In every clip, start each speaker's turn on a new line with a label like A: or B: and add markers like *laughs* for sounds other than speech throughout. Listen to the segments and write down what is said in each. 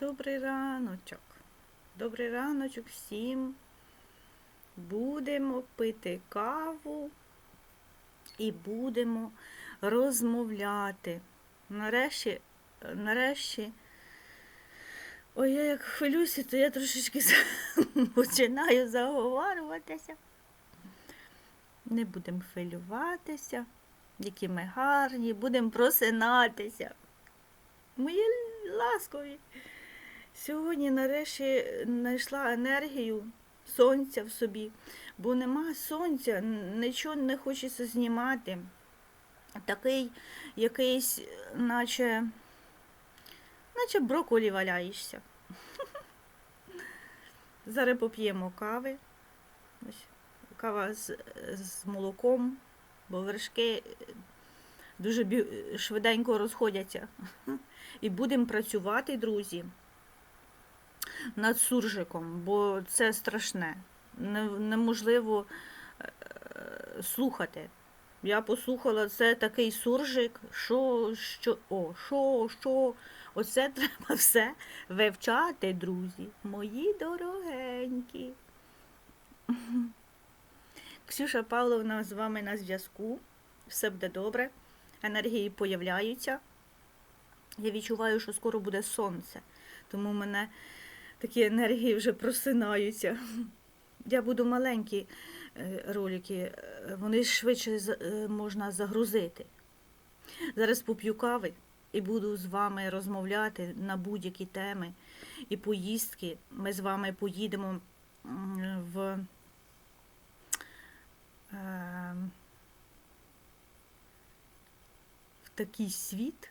A: Добрий раночок. Добрий раночок всім. Будемо пити каву і будемо розмовляти. Нарешті, нарешті, ой, я як хвилююся, то я трошечки *laughs* починаю заговарюватися. Не будемо хвилюватися, які ми гарні, будемо просинатися. Мої ласкові. Сьогодні нарешті знайшла енергію сонця в собі, бо нема сонця, нічого не хочеться знімати. Такий якийсь, наче, наче брокколі валяєшся. *laughs* Зараз поп'ємо кави. Ось, кава з, з молоком, бо вершки дуже швиденько розходяться. *laughs* І будемо працювати, друзі, над суржиком, бо це страшне. Неможливо е, слухати. Я послухала, це такий суржик, що, що, о, що, що. Оце треба все вивчати, друзі, мої дорогенькі. Ксюша Павловна з вами на зв'язку. Все буде добре. Енергії появляються. Я відчуваю, що скоро буде сонце, тому мене такі енергії вже просинаються. Я буду маленькі е, ролики, е, вони швидше е, можна загрузити. Зараз поп'ю кави і буду з вами розмовляти на будь-які теми і поїздки. Ми з вами поїдемо в. в такий світ,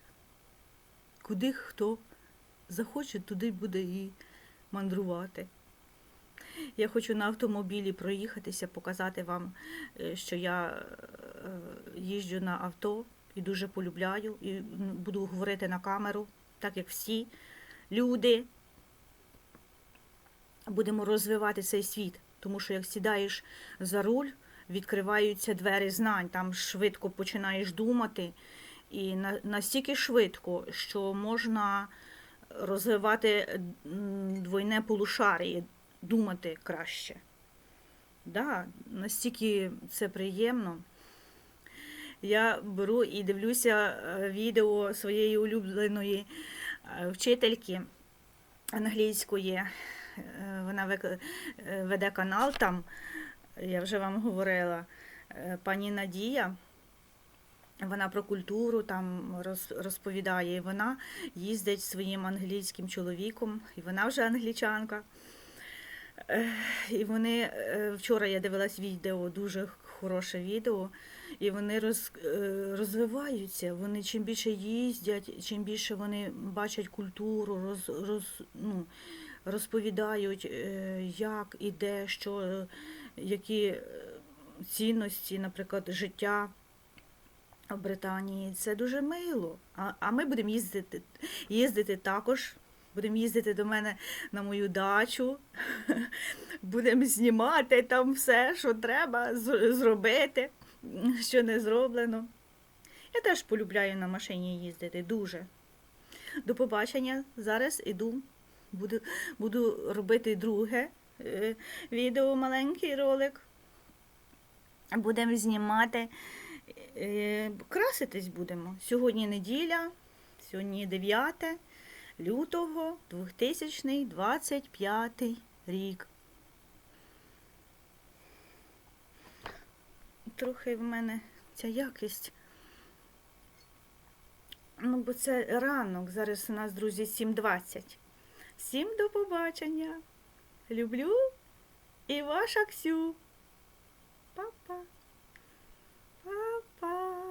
A: куди хто захоче, туди буде і мандрувати. Я хочу на автомобілі проїхатися, показати вам, е, що я е, їжджу на авто і дуже полюбляю, і буду говорити на камеру, так як всі люди. Будемо розвивати цей світ, тому що як сідаєш за руль, відкриваються двері знань, там швидко починаєш думати, і настільки швидко, що можна розвивати двойне полушаріє, думати краще. Да, настільки це приємно. Я беру і дивлюся е, відео своєї улюбленої е, вчительки англійської. Е, Вона веде канал там, я вже вам говорила, пані Надія. Вона про культуру там роз- розповідає. І вона їздить своїм англійським чоловіком, і вона вже англічанка. І вони е, вчора я дивилась відео, дуже хороше відео, і вони роз, е, розвиваються. Вони чим більше їздять, чим більше вони бачать культуру, роз, роз, ну, розповідають, е, як і де, що, які цінності, наприклад, життя в Британії. Це дуже мило. А, а ми будемо їздити, їздити також. Будемо їздити до мене на мою дачу, *laughs* будемо знімати там все, що треба зробити, що не зроблено. Я теж полюбляю на машині їздити дуже. До побачення. Зараз іду, буду, буду робити друге е, відео, маленький ролик. Будемо знімати, краситись будемо. Сьогодні неділя, сьогодні 9 лютого 2025 рік. Трохи в мене ця якість. Ну, бо це ранок. Зараз у нас, друзі, 7.20. Всім до побачення. Люблю і ваша Ксю. Па-па. Па-па.